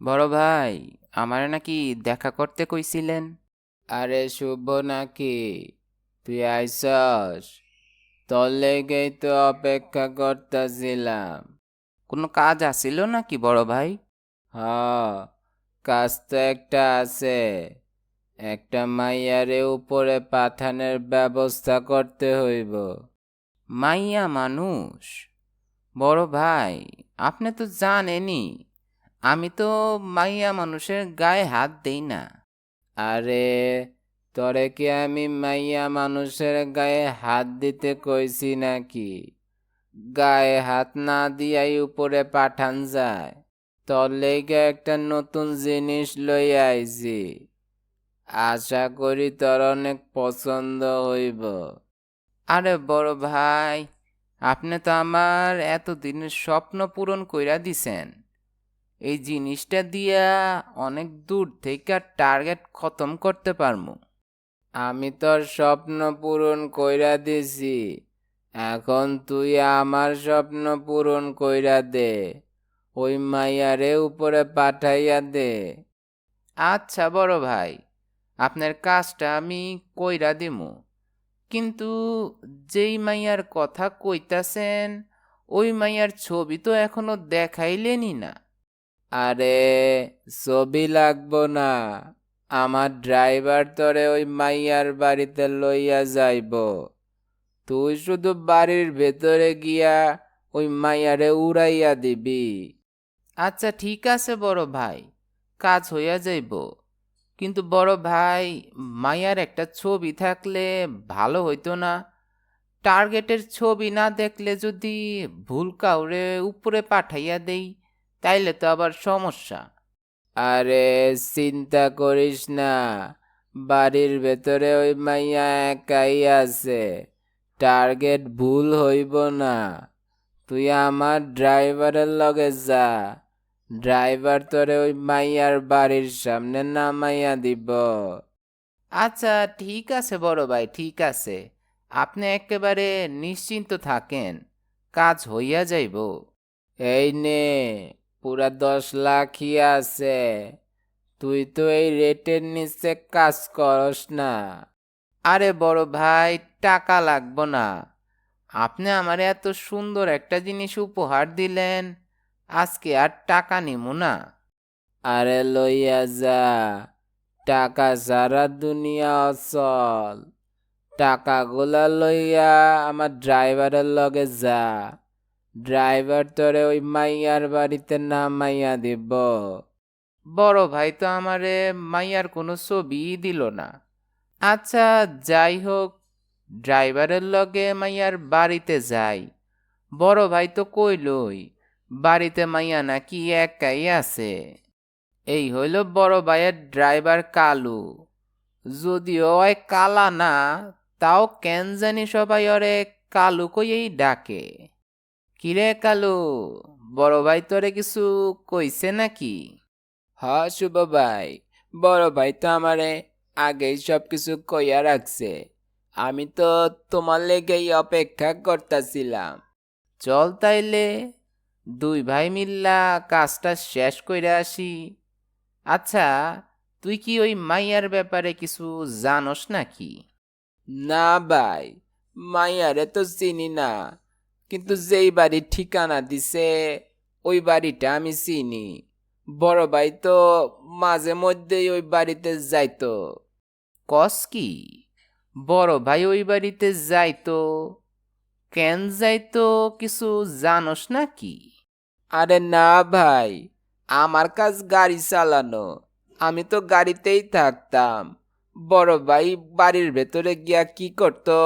বড় ভাই আমার নাকি দেখা করতে কইছিলেন? আরে শুভ নাকি? তুই আইসস? তোর লেগেই তো অপেক্ষা করতেছিলাম। কোনো কাজ আসিল নাকি বড় ভাই? হ কাজ তো একটা আছে। একটা মাইয়ারে উপরে পাঠানোর ব্যবস্থা করতে হইব। মাইয়া মানুষ? বড় ভাই আপনি তো জানেনই আমি তো মাইয়া মানুষের গায়ে হাত দেই না। আরে, তোরে কি আমি মাইয়া মানুষের গায়ে হাত দিতে কইছি নাকি? গায়ে হাত না দিয়াই উপরে পাঠান যায়। তোর লেগে একটা নতুন জিনিস লই আইছি। আশা করি তোর অনেক পছন্দ হইব। আরে বড় ভাই, আপনি তো আমার এতদিনের স্বপ্ন পূরণ কইরা দিছেন। এই জিনিসটা দিয়া অনেক দূর থেকে টার্গেট খতম করতে পারমু। আমি তোর স্বপ্ন পূরণ কইরা দিছি। এখন তুই আমার স্বপ্ন পূরণ কইরা দে। ওই মাইয়ারে উপরে পাঠাইয়া দে। আচ্ছা বড় ভাই, আপনার কাজটা আমি কইরা দিমু। কিন্তু যেই মাইয়ার কথা কইতাছেন, ওই মাইয়ার ছবি তো এখনও দেখাইলেনই না। আরে, ছবি লাগবো না। আমার ড্রাইভার তোরে ওই মাইয়ার বাড়িতে লইয়া যাইব। তুই শুধু বাড়ির ভেতরে গিয়া ওই মাইয়ারে উড়াইয়া দিবি। আচ্ছা ঠিক আছে বড় ভাই, কাজ হইয়া যাইব। কিন্তু বড় ভাই, মাইয়ার একটা ছবি থাকলে ভালো হইতো না। টার্গেটের ছবি না দেখলে যদি ভুল কাউরে উপরে পাঠাইয়া দেই তাইলে তো আবার সমস্যা। আরে চিন্তা করিস না, বাড়ির ভেতরে ওই মাইয়া একাই আছে, টার্গেট ভুল হইব না। তুই আমার ড্রাইভারের লগে যা, ড্রাইভার তোরে ওই মাইয়ার বাড়ির সামনে নামাইয়া দিব। আচ্ছা ঠিক আছে বড় ভাই, ঠিক আছে। আপনি একেবারে নিশ্চিন্ত থাকেন, কাজ হইয়া যাইব। এই নে। পুরা দশ লাখই আছে। তুই তো এই রেটের নিচে কাজ করস না। আরে বড় ভাই, টাকা লাগবো না। আপনি আমার এত সুন্দর একটা জিনিস উপহার দিলেন, আজকে আর টাকা নিমু না। আরে লইয়া যা, টাকা সারা দুনিয়া অচল। টাকাগুলা লইয়া আমার ড্রাইভারের লগে যা। ড্রাইভার তোরে ওই মাইয়ার বাড়িতে নামাইয়া দিব। বড় ভাই তো আমারে মাইয়ার কোনো ছবি দিল না। আচ্ছা যাই হোক, ড্রাইভারের লগে মাইয়ার বাড়িতে যাই। বড় ভাই তো কইলই, বাড়িতে মাইয়া নাকি একাই আছে। এই হইল বড় ভাইয়ের ড্রাইভার কালু। যদিও কালা না, তাও কেন জানি সবাই ওরে কালু কইয়েই ডাকে। কিরে কালু বড় ভাই তোরে কিছু কইছে নাকি? হ শুভ ভাই বড় ভাই তো আমারে আগেই সব কিছু কইয়া রাখছে। আমি তো তোমার লেগেই অপেক্ষা করতেছিলাম। চল তাইলে দুই ভাই মিল্লা কাজটা শেষ কইরা আসি। আচ্ছা তুই কি ওই মাইয়ার ব্যাপারে কিছু জানোস নাকি? না ভাই মাইয়ারে তো চিনি না। কিন্তু যেই বাড়ির ঠিকানা দিছে, ওই বাড়িটা আমি চিনি। বড় ভাই তো মাঝে মধ্যেই ওই বাড়িতে যাইতো। কস কি? বড় ভাই ওই বাড়িতে যাইতো। কেন যাইতো কিছু জানোস নাকি? আরে না ভাই, আমার কাজ গাড়ি চালানো। আমি তো গাড়িতেই থাকতাম। বড় ভাই বাড়ির ভেতরে গিয়া কি করতো,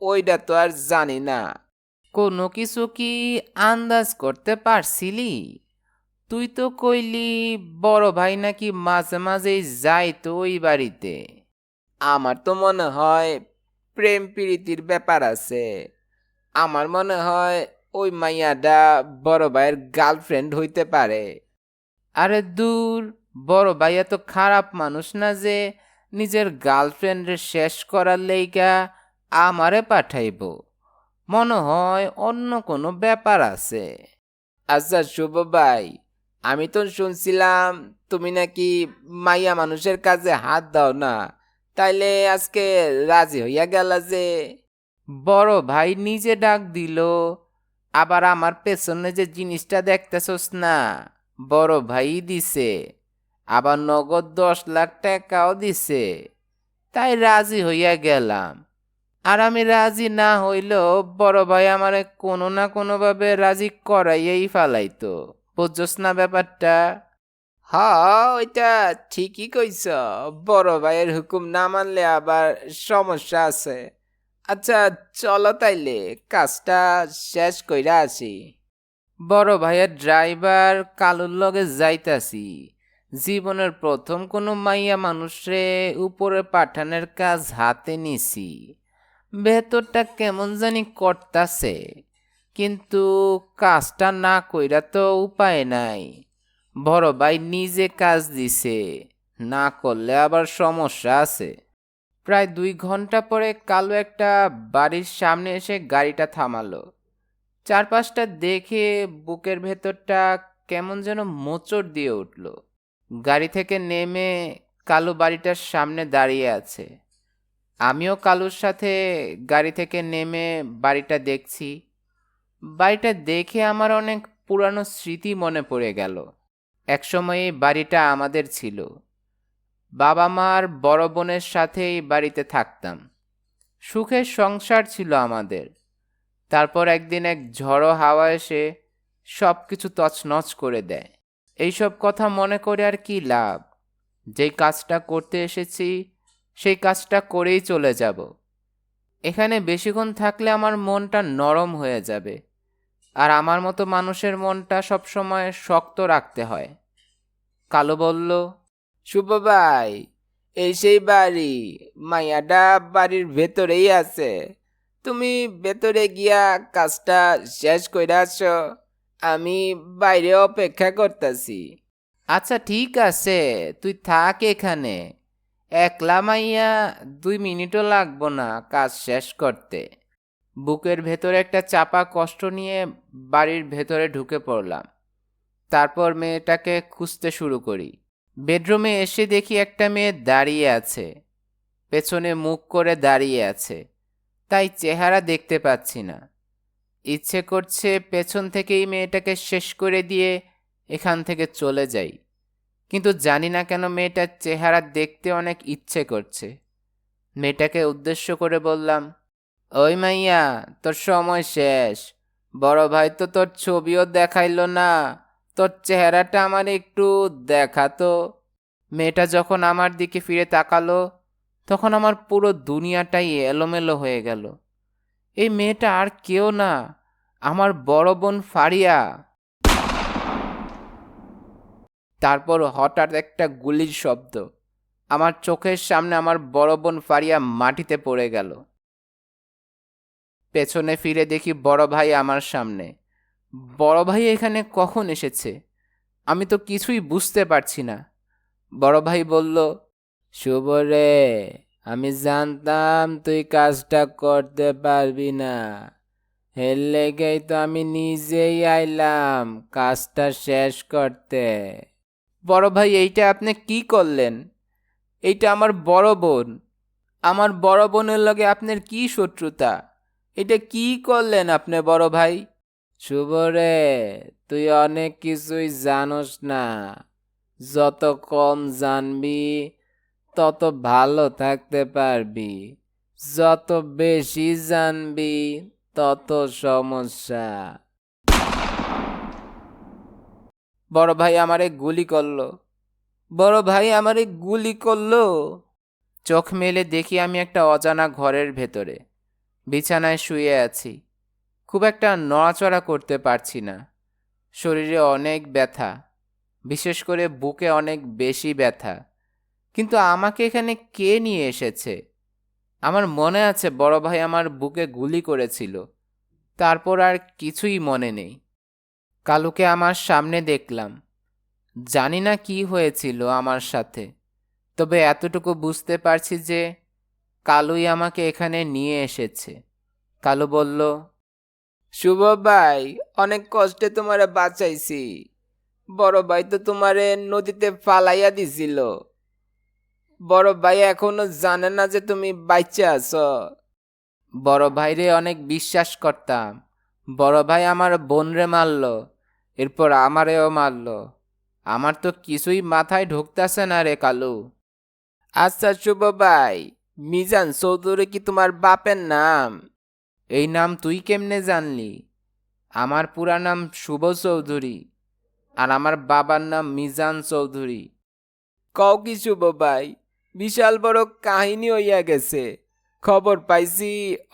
ওইটা তো আর জানি না। কোনো কিছু কি আন্দাজ করতে পারছিলি? তুই তো কইলি, বড় ভাই নাকি মাঝে মাঝেই যাইতো ওই বাড়িতে। আমার তো মনে হয় প্রেম প্রীতির ব্যাপার আছে। আমার মনে হয় ওই মাইয়াটা বড় ভাইয়ের গার্লফ্রেন্ড হইতে পারে। আরে দূর, বড় ভাই এত খারাপ মানুষ না যে নিজের গার্লফ্রেন্ডের শেষ করার লেগা আমারে পাঠাইব। মনে হয় অন্য কোনো ব্যাপার আছে। আচ্ছা শুভ ভাই, আমি তো শুনছিলাম তুমি নাকি মাইয়া মানুষের কাজে হাত দাও না। তাইলে আজকে রাজি হইয়া গেলা যে। বড় ভাই নিজে ডাক দিল, আবার আমার পেছনে যে জিনিসটা দেখতেছস না, বড় ভাই দিছে, আবার নগদ দশ লাখ টাকাও দিছে। তাই রাজি হইয়া গেলাম। আর আমি রাজি না হইলেও বড় ভাই আমারে কোনো না কোনোভাবে রাজি করাইয়াই ফালাইতো। বুঝছস না ব্যাপারটা? হ ওইটা ঠিকই কইছ। বড় ভাইয়ের হুকুম না মানলে আবার সমস্যা আছে। আচ্ছা চলো তাইলে কাজটা শেষ কইরা আসি। বড় ভাইয়ের ড্রাইভার কালুর লগে যাইতাছি। জীবনের প্রথম কোনো মাইয়া মানুষে উপরে পাঠানের কাজ হাতে নিছি। ভেতরটা কেমন জানি করতাছে, কিন্তু কাজটা না কইরা তো উপায় নাই। বড় ভাই নিজে কাজ দিছে, না করলে আবার সমস্যা আছে। প্রায় দুই ঘণ্টা পরে কালো একটা বাড়ির সামনে এসে গাড়িটা থামালো। চারপাশটা দেখে বুকের ভেতরটা কেমন যেন মোচড় দিয়ে উঠল। গাড়ি থেকে নেমে কালো বাড়িটার সামনে দাঁড়িয়ে আছে। আমিও কালুর সাথে গাড়ি থেকে নেমে বাড়িটা দেখছি। বাড়িটা দেখে আমার অনেক পুরানো স্মৃতি মনে পড়ে গেল। একসময় বাড়িটা আমাদের ছিল। বাবা মার বড় বোনের সাথে এই বাড়িতে থাকতাম। সুখের সংসার ছিল আমাদের। তারপর একদিন এক ঝড়ো হাওয়া এসে সব কিছু তছনছ করে দেয়। এইসব কথা মনে করে আর কি লাভ? যেই কাজটা করতে এসেছি সেই কাজটা করেই চলে যাব। এখানে বেশিক্ষণ থাকলে আমার মনটা নরম হয়ে যাবে। আর আমার মতো মানুষের মনটা সবসময় শক্ত রাখতে হয়। কালো বলল, শুভ ভাই, এই সেই বাড়ি, মাইয়াটা বাড়ির ভেতরেই আছে। তুমি ভেতরে গিয়া কাজটা শেষ কইরা আসো, আমি বাইরে অপেক্ষা করতেছি। আচ্ছা ঠিক আছে, তুই থাক এখানে। একলা মাইয়া দুই মিনিটও লাগবো না কাজ শেষ করতে। বুকের ভেতরে একটা চাপা কষ্ট নিয়ে বাড়ির ভেতরে ঢুকে পড়লাম। তারপর মেয়েটাকে খুঁজতে শুরু করি। বেডরুমে এসে দেখি একটা মেয়ে দাঁড়িয়ে আছে। পেছনে মুখ করে দাঁড়িয়ে আছে। তাই চেহারা দেখতে পাচ্ছি না। ইচ্ছে করছে পেছন থেকেই মেয়েটাকে শেষ করে দিয়ে এখান থেকে চলে যাই। কিন্তু জানি না কেন মেয়েটার চেহারা দেখতে অনেক ইচ্ছে করছে। মেয়েটাকে উদ্দেশ্য করে বললাম, ওই মাইয়া, তোর সময় শেষ। বড় ভাই তো তোর ছবিও দেখাইলো না। তোর চেহারাটা আমার একটু দেখাতো মেয়েটা যখন আমার দিকে ফিরে তাকালো, তখন আমার পুরো দুনিয়াটাই এলোমেলো হয়ে গেল। এই মেয়েটা আর কেউ না, আমার বড় বোন ফারিয়া। তারপর হঠাৎ একটা গুলির শব্দ। আমার চোখের সামনে আমার বড় বোন ফারিয়া মাটিতে পড়ে গেল। পেছনে ফিরে দেখি বড় ভাই আমার সামনে। বড় ভাই এখানে কখন এসেছে? আমি তো কিছুই বুঝতে পারছি না। বড় ভাই বলল, শুভ রে, আমি জানতাম তুই কাজটা করতে পারবি না। এর লেগেই তো আমি নিজেই আইলাম কাজটা শেষ করতে। বড় ভাই, এইটা আপনি কি করলেন? এইটা আমার বড় বোন। আমার বড় বোনের লগে আপনার কি শত্রুতা? এটা কি করলেন আপনি বড় ভাই? শুভ রে তুই অনেক কিছুই জানোস না। যত কম জানবি, তত ভালো থাকতে পারবি। যত বেশি জানবি, তত সমস্যা। বড় ভাই আমারে গুলি করল। বড় ভাই আমারে গুলি করল। চোখ মেলে দেখি আমি একটা অজানা ঘরের ভেতরে। বিছানায় শুয়ে আছি। খুব একটা নড়াচড়া করতে পারছি না। শরীরে অনেক ব্যথা। বিশেষ করে বুকে অনেক বেশি ব্যথা। কিন্তু আমাকে এখানে কে নিয়ে এসেছে? আমার মনে আছে বড় ভাই আমার বুকে গুলি করেছিল। তারপর আর কিছুই মনে নেই। কালুকে আমার সামনে দেখলাম। জানি না কি হয়েছিল আমার সাথে তবে এতটুকু বুঝতে পারছি যে কালুই আমাকে এখানে নিয়ে এসেছে। কালু বলল শুভ ভাই অনেক কষ্টে তোমারে বাঁচাইছি। বড় ভাই তো তোমারে নদীতে ফালাইয়া দিছিল। বড় ভাই এখনও জানে না যে তুমি বাচ্চা আছো। বড় ভাইরে অনেক বিশ্বাস করতাম। বড় ভাই আমার বোনরে মারল। এরপর আমারেও মারল। আমার তো কিছুই মাথায় ঢুকতেছে না রে কালু। আচ্ছা শুভ ভাই, মিজান চৌধুরী কি তোমার বাপের নাম? এই নাম তুই কেমনে জানলি? আমার পুরা নাম শুভ চৌধুরী আর আমার বাবার নাম মিজান চৌধুরী। কও কি শুভ ভাই, বিশাল বড় কাহিনী হইয়া গেছে। খবর পাইছি,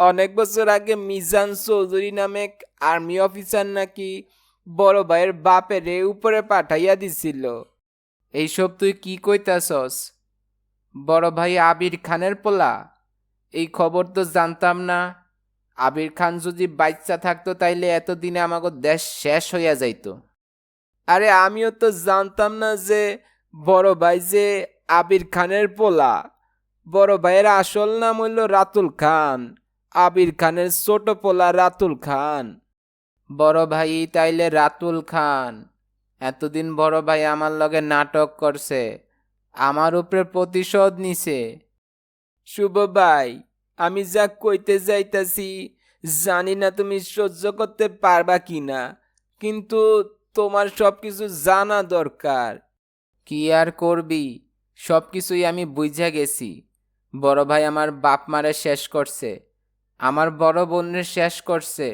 অনেক বছর আগে মিজান চৌধুরী নামে আর্মি অফিসার নাকি বড় ভাইয়ের বাপেরে উপরে পাঠাইয়া দিছিল। এইসব তুই কি কইতাছস? বড় ভাই আবির খানের পোলা? এই খবর তো জানতাম না। আবির খান যদি বাচ্চা থাকতো তাইলে এতদিনে আমাকে দেশ শেষ হইয়া যাইতো। আরে আমিও তো জানতাম না যে বড় ভাই যে আবির খানের পোলা। বড় ভাইয়ের আসল নাম হইল রাতুল খান। আবির খানের ছোট পোলা রাতুল খান। বড় ভাই তাইলে রাতুল খান। এতদিন বড় ভাই আমার লগে নাটক করছে, আমার উপরে প্রতিশোধ নিছে। শুভ ভাই, আমি যা কইতে যাইতাছি, জানি না তুমি সহ্য করতে পারবা কিনা, কিন্তু তোমার সব কিছু জানা দরকার। কি আর করবি? সব কিছুই আমি বুঝা গেছি। বড় ভাই আমার বাপ মারে শেষ করছে, আমার বড় বোনের শেষ করছে।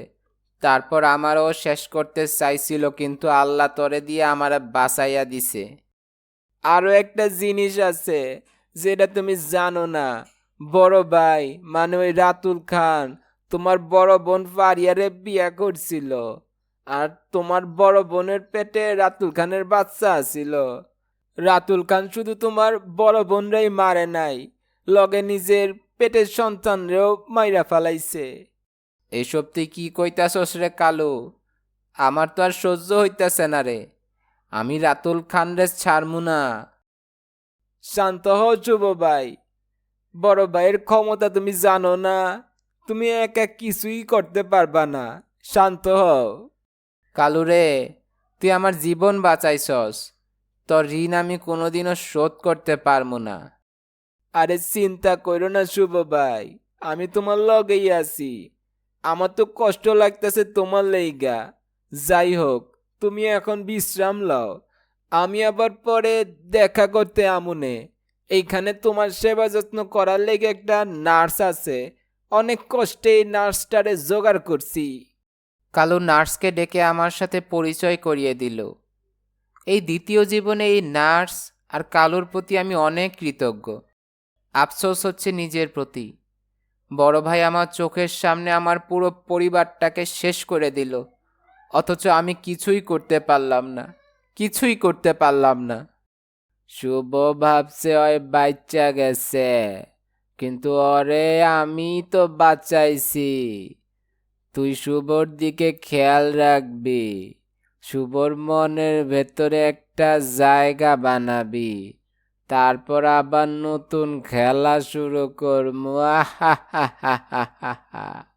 তারপর আমারও শেষ করতে চাইছিল, কিন্তু আল্লাহ তরে দিয়ে আমার বাঁচাইয়া দিছে। আরও একটা জিনিস আছে যেটা তুমি জানো না। বড় ভাই মানে ওই রাতুল খান, তোমার বড় বোন ফারিয়ারে বিয়া করছিল। আর তোমার বড় বোনের পেটে রাতুল খানের বাচ্চা ছিল রাতুল খান শুধু তোমার বড় বোনরাই মারে নাই, লগে নিজের পেটের সন্তানরেও মাইরা ফালাইছে। এসব তুই কি কইতাছস রে কালো? আমার তো আর সহ্য হইতাছে না রে। আমি রাতুল খান রে ছাড়মু না। শান্ত হও যুব ভাই বড় ভাইয়ের ক্ষমতা তুমি জানো না। তুমি একা কিছুই করতে পারবা না। শান্ত হও। কালু রে তুই আমার জীবন বাঁচাইছস। তোর ঋণ আমি কোনোদিনও শোধ করতে পারব না। আরে চিন্তা করো না শুভ ভাই আমি তোমার লগেই আছি। আমার তো কষ্ট লাগতেছে তোমার লেগা যাই হোক, তুমি এখন বিশ্রাম লও। আমি আবার পরে দেখা করতে আমুনে। এইখানে তোমার সেবা যত্ন করার লেগে একটা নার্স আছে। অনেক কষ্টে এই নার্সটারে জোগাড় করছি। কালু নার্সকে ডেকে আমার সাথে পরিচয় করিয়ে দিল। এই দ্বিতীয় জীবনে এই নার্স আর কালুর প্রতি আমি অনেক কৃতজ্ঞ। আফসোস হচ্ছে নিজের প্রতি। বড় ভাই আমার চোখের সামনে আমার পুরো পরিবারটাকে শেষ করে দিল। অথচ আমি কিছুই করতে পারলাম না, কিছুই করতে পারলাম না। শুভ ভাবছে ওই বাচ্চা গেছে, কিন্তু অরে আমি তো বাঁচাইছি। তুই শুভর দিকে খেয়াল রাখবি, শুভর মনের ভেতরে একটা জায়গা বানাবি। তারপর আবার নতুন খেলা শুরু করব। আহা হা হা হা হা